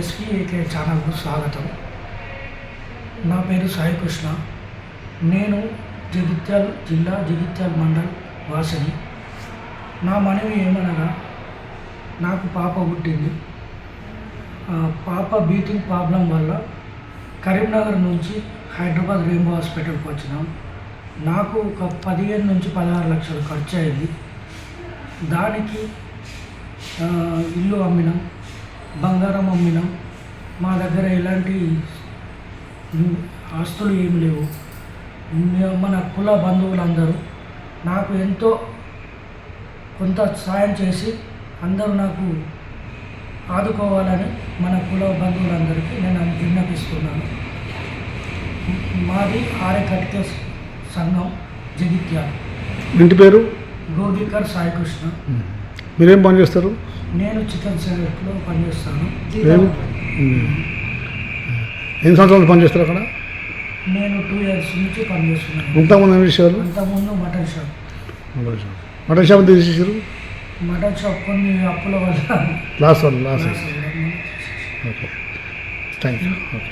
ఎస్పీఏకే ఛానల్కు స్వాగతం. నా పేరు సాయి కృష్ణ. నేను జగిత్యాల్ జిల్లా జగిత్యాల్ మండల్ వాసిని. నా మనవి ఏమనగా నాకు పాప పుట్టింది. పాప బీటింగ్ ప్రాబ్లం వల్ల కరీంనగర్ నుంచి హైదరాబాద్ రెయిన్బో హాస్పిటల్కి వచ్చినాం. నాకు ఒక పదిహేను నుంచి పదహారు లక్షలు ఖర్చు అయింది. దానికి ఇల్లు అమ్మినాం. బంగారం అమ్మినాం మా దగ్గర ఎలాంటి ఆస్తులు ఏమి లేవు. మన కుల బంధువులందరూ నాకు ఎంతో కొంత సాయం చేసి అందరూ నాకు ఆదుకోవాలని మన కుల బంధువులందరికీ నేను విన్నపిస్తున్నాను మాది ఆర్యకటిక సంఘం జగిత్యాల. ఇంటి పేరు? గోగికర్ సాయికృష్ణ. మీరేం పని చేస్తారు? నేను చికెన్ సెలెక్ట్లో పనిచేస్తాను. ఎన్ని సంవత్సరాలు పని చేస్తారు అక్కడ? నేను టూ ఇయర్స్ నుంచి పనిచేస్తున్నాను. ఇంతకుముందు ఏం చేసేవారు అంతకుముందు mutton shop. Mutton shop. Mutton shop తీసేసారు? మటన్ షాప్ కొన్ని అప్పుల వల్ల. Last one last loss. Okay. Thank you okay.